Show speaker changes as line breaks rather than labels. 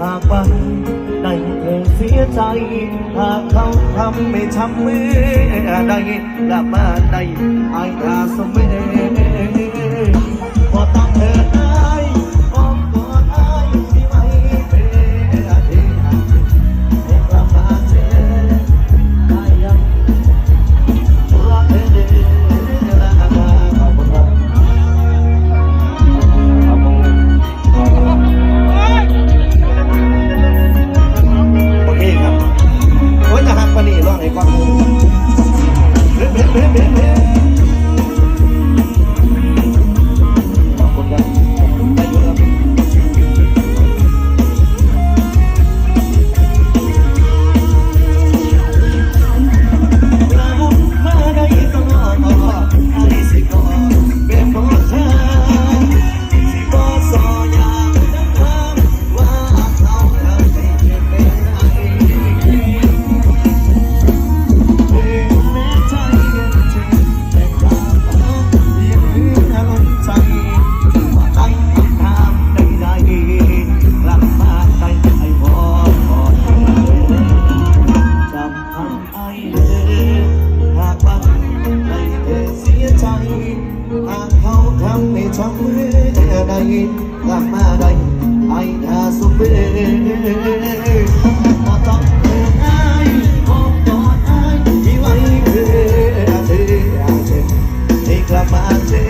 หากวันใดเธอเสียใจ หากเขาทำไม่ทำเมื่อใดกลับมาใดไอ้ตาสมอ Ramada, Aida Sophie. กลับมาเจ